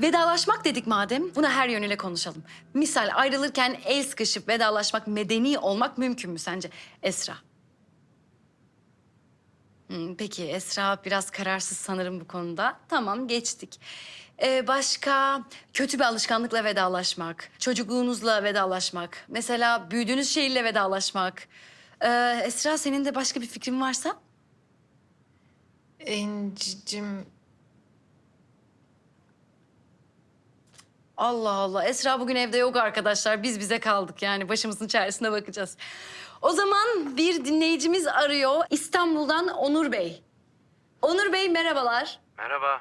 Vedalaşmak dedik madem, buna her yönüyle konuşalım. Misal ayrılırken el sıkışıp vedalaşmak, medeni olmak mümkün mü sence Esra? Hmm, peki Esra biraz kararsız sanırım bu konuda. Tamam geçtik. Ee, başka kötü bir alışkanlıkla vedalaşmak, çocukluğunuzla vedalaşmak, mesela büyüdüğünüz şehirle vedalaşmak. Ee, Esra senin de başka bir fikrin varsa? İncicim Allah Allah. Esra bugün evde yok arkadaşlar. Biz bize kaldık yani. Başımızın çaresine bakacağız. O zaman bir dinleyicimiz arıyor. İstanbul'dan Onur Bey. Onur Bey merhabalar. Merhaba.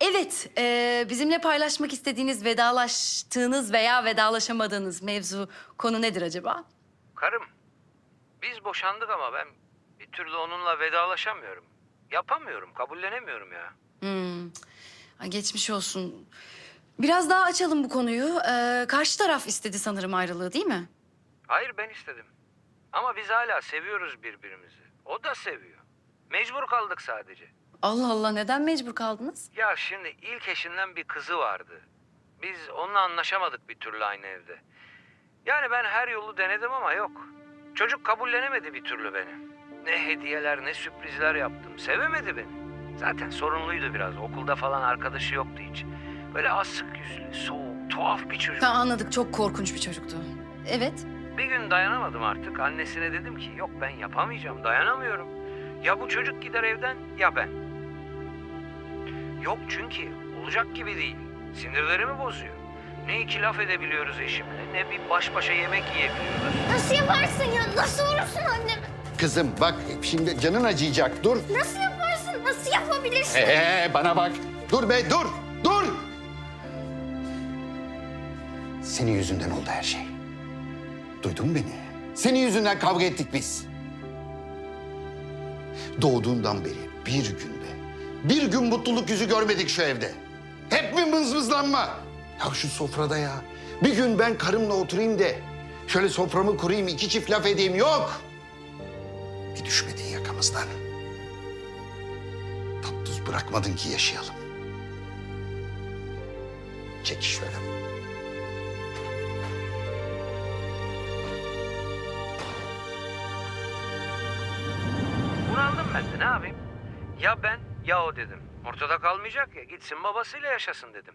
Evet, e, bizimle paylaşmak istediğiniz vedalaştığınız veya vedalaşamadığınız mevzu konu nedir acaba? Karım. Biz boşandık ama ben bir türlü onunla vedalaşamıyorum. Yapamıyorum, kabullenemiyorum ya. Hmm. Ay, geçmiş olsun. Biraz daha açalım bu konuyu. Ee, karşı taraf istedi sanırım ayrılığı değil mi? Hayır ben istedim. Ama biz hala seviyoruz birbirimizi. O da seviyor. Mecbur kaldık sadece. Allah Allah neden mecbur kaldınız? Ya şimdi ilk eşinden bir kızı vardı. Biz onunla anlaşamadık bir türlü aynı evde. Yani ben her yolu denedim ama yok. Çocuk kabullenemedi bir türlü beni. Ne hediyeler ne sürprizler yaptım. Sevemedi beni. Zaten sorunluydu biraz. Okulda falan arkadaşı yoktu hiç. Böyle asık yüzlü, soğuk, tuhaf bir çocuk. Ha, anladık çok korkunç bir çocuktu. Evet. Bir gün dayanamadım artık. Annesine dedim ki yok ben yapamayacağım, dayanamıyorum. Ya bu çocuk gider evden ya ben. Yok çünkü olacak gibi değil. Sinirlerimi bozuyor. Ne iki laf edebiliyoruz eşimle ne bir baş başa yemek yiyebiliyoruz. Nasıl yaparsın ya? Nasıl vurursun annemi? Kızım bak şimdi canın acıyacak. Dur. Nasıl yaparsın? Nasıl yapabilirsin? Ee bana bak. Dur be dur. Senin yüzünden oldu her şey. Duydun mu beni? Senin yüzünden kavga ettik biz. Doğduğundan beri bir gün be. Bir gün mutluluk yüzü görmedik şu evde. Hep mi mızmızlanma? Ya şu sofrada ya. Bir gün ben karımla oturayım de. Şöyle soframı kurayım, iki çift laf edeyim. Yok. Bir düşmedin yakamızdan. Tat tuz bırakmadın ki yaşayalım. Çek şöyle. Bunaldım ben de ne yapayım? Ya ben ya o dedim. Ortada kalmayacak ya gitsin babasıyla yaşasın dedim.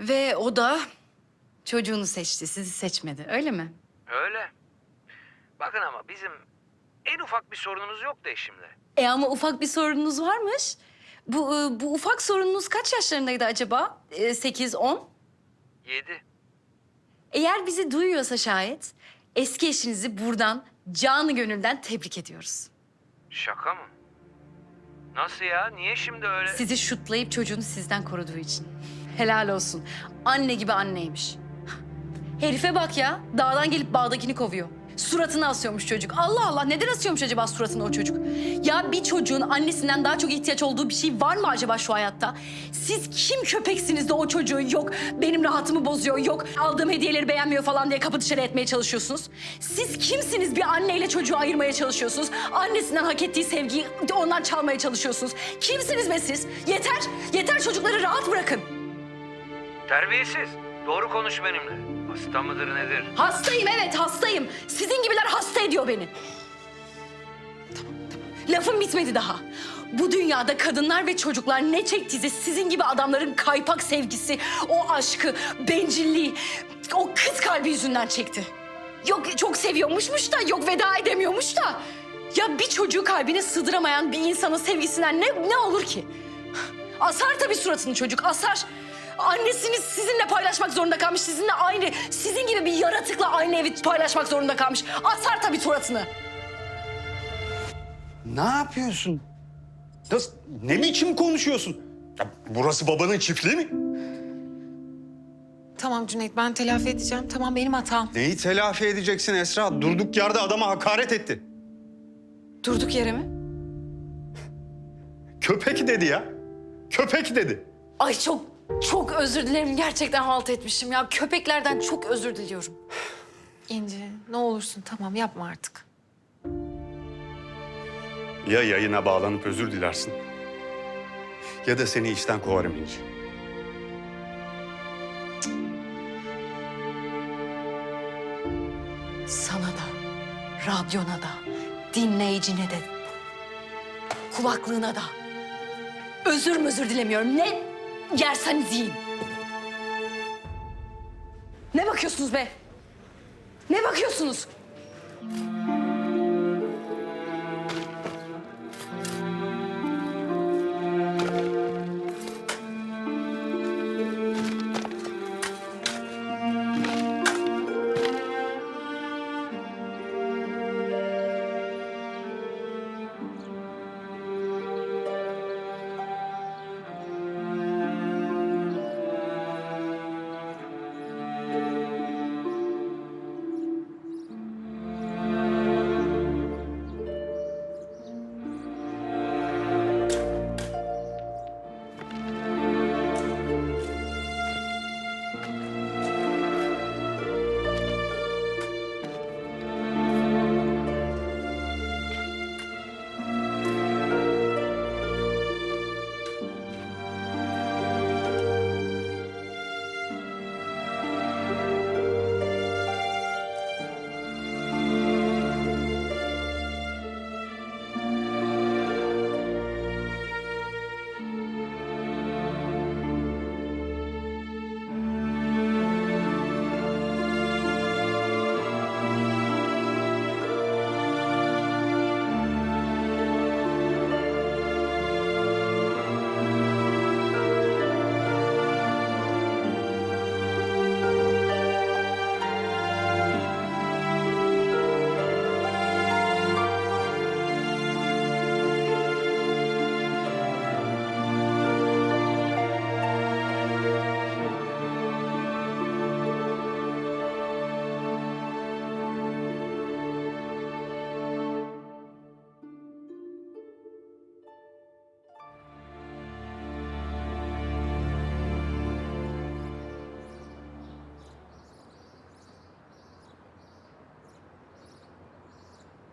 Ve o da çocuğunu seçti, sizi seçmedi öyle mi? Öyle. Bakın ama bizim en ufak bir sorunumuz yoktu eşimle. E ama ufak bir sorununuz varmış. Bu, e, bu ufak sorununuz kaç yaşlarındaydı acaba? E, Sekiz, on? Yedi. Eğer bizi duyuyorsa şayet eski eşinizi buradan canı gönülden tebrik ediyoruz. Şaka mı? Nasıl ya? Niye şimdi öyle? Sizi şutlayıp çocuğunu sizden koruduğu için. Helal olsun. Anne gibi anneymiş. Herife bak ya. Dağdan gelip bağdakini kovuyor. Suratını asıyormuş çocuk. Allah Allah neden asıyormuş acaba suratını o çocuk? Ya bir çocuğun annesinden daha çok ihtiyaç olduğu bir şey var mı acaba şu hayatta? Siz kim köpeksiniz de o çocuğu yok benim rahatımı bozuyor yok aldığım hediyeleri beğenmiyor falan diye kapı dışarı etmeye çalışıyorsunuz? Siz kimsiniz bir anneyle çocuğu ayırmaya çalışıyorsunuz? Annesinden hak ettiği sevgiyi ondan çalmaya çalışıyorsunuz. Kimsiniz be siz? Yeter, yeter çocukları rahat bırakın. Terbiyesiz. Doğru konuş benimle. Hasta mıdır nedir? Hastayım evet hastayım. Sizin gibiler hasta ediyor beni. Tamam. Lafım bitmedi daha. Bu dünyada kadınlar ve çocuklar ne çektiyse sizin gibi adamların kaypak sevgisi, o aşkı, bencilliği, o kız kalbi yüzünden çekti. Yok çok seviyormuşmuş da, yok veda edemiyormuş da. Ya bir çocuğu kalbine sığdıramayan bir insanın sevgisinden ne, ne olur ki? Asar tabii suratını çocuk, asar. Annesini sizinle paylaşmak zorunda kalmış, sizinle aynı, sizin gibi bir yaratıkla aynı evi paylaşmak zorunda kalmış. Asar tabii suratını. Ne yapıyorsun? Nasıl, ne biçim konuşuyorsun? Ya burası babanın çiftliği mi? tamam Cüneyt ben telafi edeceğim. Tamam benim hatam. Neyi telafi edeceksin Esra? Durduk yerde adama hakaret etti. Durduk yere mi? Köpek dedi ya. Köpek dedi. Ay çok, çok özür dilerim. Gerçekten halt etmişim ya. Köpeklerden çok özür diliyorum. İnci ne olursun tamam yapma artık. Ya yayına bağlanıp özür dilersin? ya da seni işten kovarım İnci. Sana da, radyona da, dinleyicine de, kulaklığına da. Özür özür dilemiyorum. Ne yerseniz yiyin. Ne bakıyorsunuz be? Ne bakıyorsunuz?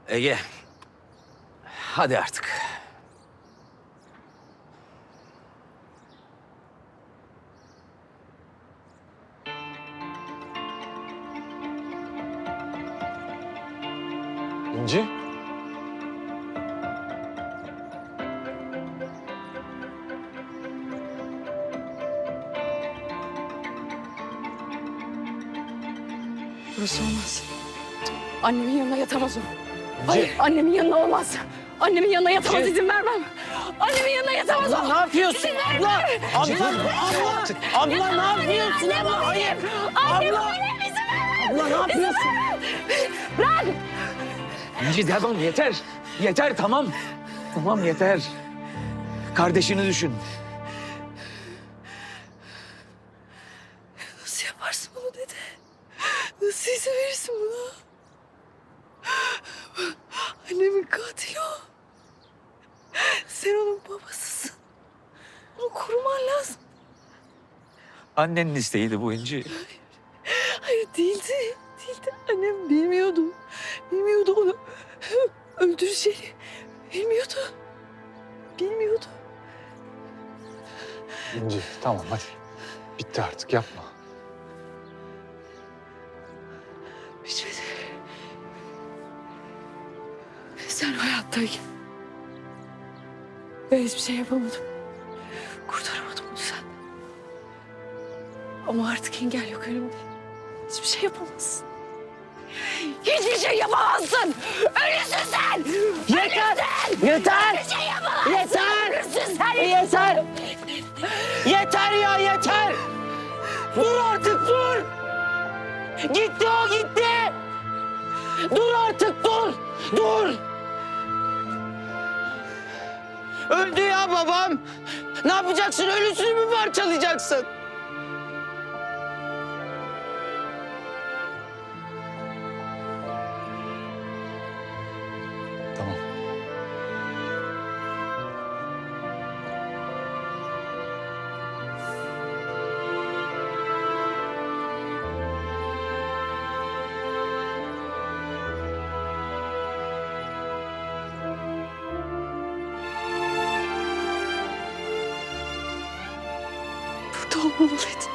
Ege. Hadi artık. İnci? Burası olmaz. Annemin yanına yatamaz o. Hayır, annemin yanına olmaz. Annemin yanına yatamaz, izin vermem. Annemin yanına yatamaz o. Ne yapıyorsun abla? Abla, abla, abla ne yapıyorsun abla? Hayır. Annem Abla, annem izin ver. abla ne yapıyorsun? Bırak. İnci devam yeter. Yeter tamam. Tamam yeter. Kardeşini düşün. Nasıl yaparsın bunu dede? Nasıl izin verirsin buna? Annemin katili o. Sen onun babasısın. Onu koruman lazım. Annenin isteğiydi bu İnci. Hayır değildi. Değildi. Annem bilmiyordu. Bilmiyordu onu öldüreceğini. Bilmiyordu. Bilmiyordu. İnci tamam hadi. Bitti artık yapma. Bitmedi. Sen hayattayken ben hiçbir şey yapamadım. Ama artık engel yok önümde. Hiçbir şey yapamazsın. Hiçbir şey yapamazsın. Ölüsün sen. Yeter! Yeter! Hiçbir şey yapamazsın. Yeter! Ölüsün sen. Yeter! Yeter ya yeter! Dur artık dur! Gitti o gitti! Dur artık dur! Dur! Öldü ya babam. Ne yapacaksın? Ölüsünü mü parçalayacaksın? Hold it.